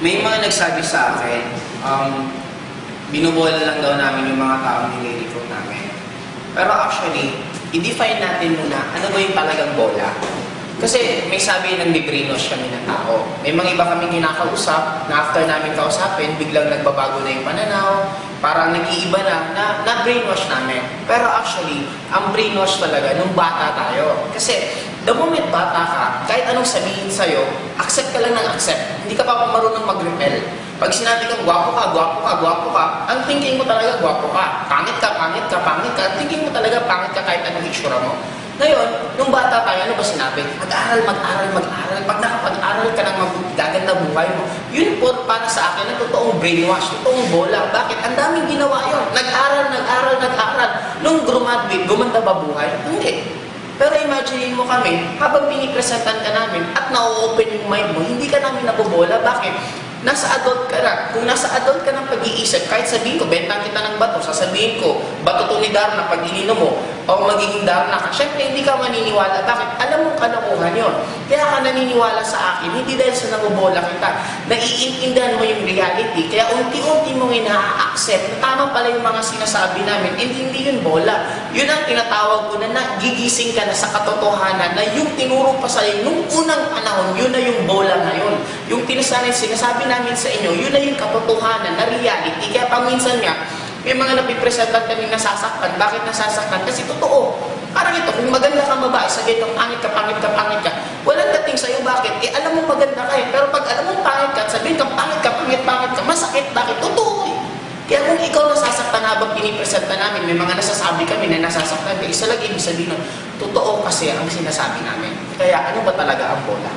may mga nagsabi sa akin, um, binubola lang daw namin yung mga taong nililikot namin. Pero actually, i-define natin muna ano ba yung talagang bola. Kasi may sabi ng librinos kami ng tao. May mga iba kaming kinakausap na after namin kausapin, biglang nagbabago na yung pananaw, parang nag-iiba na, na, na brainwash namin. Pero actually, ang brainwash talaga nung bata tayo. Kasi the moment bata ka, kahit anong sabihin sa'yo, accept ka lang ng accept. Hindi ka pa pa marunong mag-repel. Pag sinabi kang gwapo ka, gwapo ka, gwapo ka, ang thinking mo talaga gwapo ka. Pangit ka, pangit ka, pangit ka. Ang thinking mo talaga pangit ka kahit anong itsura mo. Ngayon, nung bata tayo, ano ba sinabi? Mag-aral, mag-aral, mag-aral. Pag nakapag-aral ka ng mabuti, gaganda buhay mo. Yun po para sa akin ang totoong brainwash, totoong bola. Bakit? Ang daming ginawa yun. Nag-aral, nag-aral, nag-aral. Nung graduate, gumanda ba buhay? Hindi. Pero imagine mo kami, habang pinipresentan ka namin at na-open yung mind mo, hindi ka namin nabobola. Bakit? Nasa adult ka na. Kung nasa adult ka ng pag-iisip, kahit sabihin ko, benta kita ng bato, sasabihin ko, bato to ni Darna pag ininom mo, o magiging Darna ka. Siyempre, hindi ka maniniwala. Bakit? Alam mo kalokohan yun. Kaya ka naniniwala sa akin, hindi dahil sa nabobola kita. Naiintindihan mo yung reality. Kaya unti-unti mong ina-accept na tama pala yung mga sinasabi namin. Hindi, hindi yun bola. Yun ang tinatawag ko na nagigising ka na sa katotohanan na yung tinuro pa sa'yo nung unang panahon, yun na yung bola ngayon. Yung tinasanay, sinasabi namin sa inyo, yun na yung katotohanan na reality. Kaya paminsan nga, may mga napipresentan kami nasasaktan. Bakit nasasaktan? Kasi totoo. Parang ito, kung maganda ka babae, sabihin kang pangit ka, pangit ka, pangit ka, walang dating sa'yo. Bakit? Eh, alam mo maganda ka eh. Pero pag alam mo pangit ka, sabihin kang pangit ka, pangit, pangit ka, masakit. Bakit? Kung ikaw nasasaktan habang pinipresenta namin, may mga nasasabi kami na nasasaktan ka, isa lang ibig sabihin nun, totoo kasi ang sinasabi namin. Kaya ano ba talaga ang bola?